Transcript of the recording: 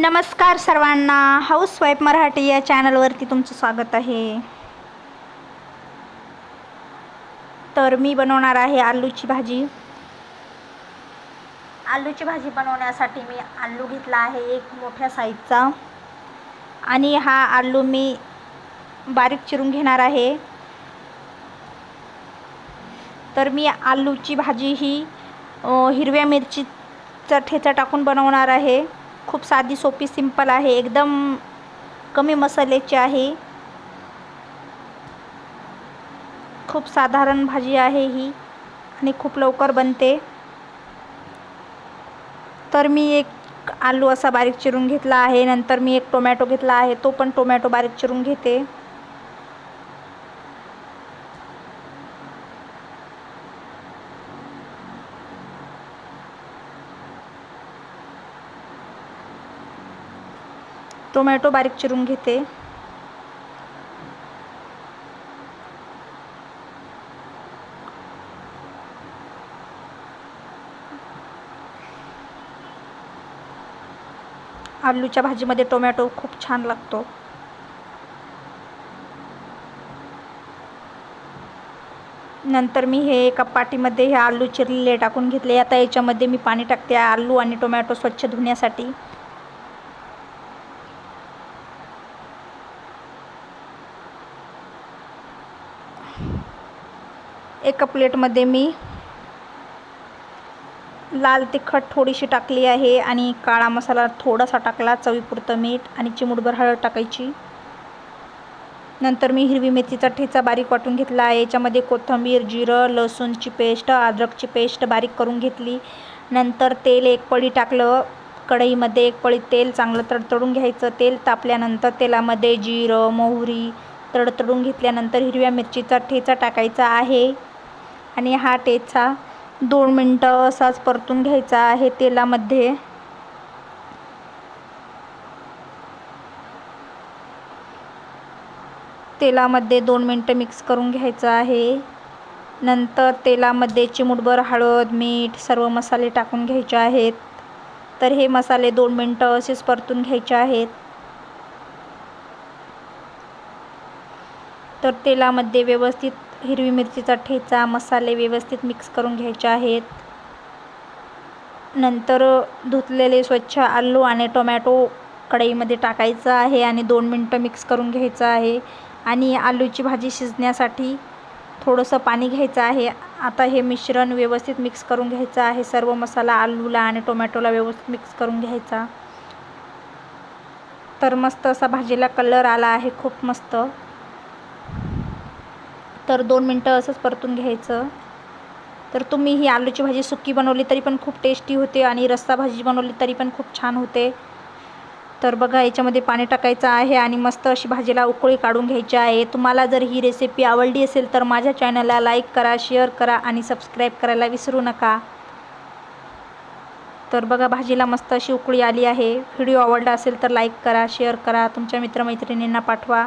नमस्कार सर्वांना. हाऊसवाईफ मराठी या चॅनलवरती तुमचं स्वागत आहे. तर मी बनवणार आहे आलूची भाजी. आलूची भाजी बनवण्यासाठी मी आलू घेतला आहे एक मोठ्या साईजचा आणि हा आलू मी बारीक चिरून घेणार आहे. तर मी आलूची भाजी ही हिरव्या मिरचीचा ठेचा टाकून बनवणार आहे. खूप साधी सोपी सिंपल आहे. एकदम कमी मसाल्याची आहे. खूप साधारण भाजी आहे ही आणि खूप लवकर बनते. तर मी एक आलू असा बारीक चिरून घेतला आहे. नंतर मी एक टोमॅटो घेतला आहे. तो पण टोमॅटो बारीक चिरून घेते. टोमॅटो बारीक चिरून घेते. आलूच्या भाजीमध्ये टोमॅटो खूप छान लागतो. नंतर मी हे एका पाटीमध्ये हे आलू चिरलेले टाकून घेतले. आता याच्यामध्ये मी पाणी टाकते. आलू आणि टोमॅटो स्वच्छ धुण्यासाठी. एका प्लेटमध्ये मी लाल तिखट थोडीशी टाकली आहे आणि काळा मसाला थोडासा टाकला चवीपुरतं मीठ आणि चिमूटभर हळद टाकायची. नंतर मी हिरवी मेथीचा ठेचा बारीक वाटून घेतला आहे याच्यामध्ये कोथिंबीर जिरं लसूणची पेस्ट अद्रकची पेस्ट बारीक करून घेतली. नंतर तेल एक पळी टाकलं कढईमध्ये एक पळी तेल चांगलं तडतडून घ्यायचं. तेल तापल्यानंतर तेलामध्ये जिरं मोहरी तडतडून घेतल्यानंतर हिरव्या मिरचीचा ठेचा टाकायचा आहे. आणि हा ठेचा दोन मिनटं असाच परतून घ्यायचा आहे तेलामध्ये. तेलामध्ये दोन मिनटं मिक्स करून घ्यायचं आहे. नंतर तेलामध्ये चिमूटभर हळद मीठ सर्व मसाले टाकून घ्यायचे आहेत. तर हे मसाले दोन मिनटं असेच परतून घ्यायचे आहेत. तर तेलामध्ये व्यवस्थित हिरवी मिरचीचा ठेचा मसाले व्यवस्थित मिक्स करून घ्यायचे आहेत. नंतर धुतलेले स्वच्छ आलू आणि टोमॅटो कढईमध्ये टाकायचं आहे आणि दोन मिनटं मिक्स करून घ्यायचं आहे. आणि आलूची भाजी शिजण्यासाठी थोडंसं पाणी घ्यायचं आहे. आता हे मिश्रण व्यवस्थित मिक्स करून घ्यायचं आहे. सर्व मसाला आलूला आणि टोमॅटोला व्यवस्थित मिक्स करून घ्यायचा. तर मस्त असा भाजीला कलर आला आहे. खूप मस्त. तर दोन मिनटं असंच परतून घ्यायचं. तर तुम्ही ही आलूची भाजी सुकी बनवली तरी पण खूप टेस्टी होते आणि रस्सा भाजी बनवली तरी पण खूप छान होते. तर बघा याच्यामध्ये पाणी टाकायचं आहे आणि मस्त अशी भाजीला उकळी काढून घ्यायची आहे. तुम्हाला जर ही रेसिपी आवडली असेल तर माझ्या चॅनलला लाईक करा शेअर करा आणि सबस्क्राईब करायला विसरू नका. तर बघा भाजीला मस्त अशी उकळी आली आहे. व्हिडिओ आवडला असेल तर लाईक करा शेअर करा तुमच्या मित्रमैत्रिणींना पाठवा.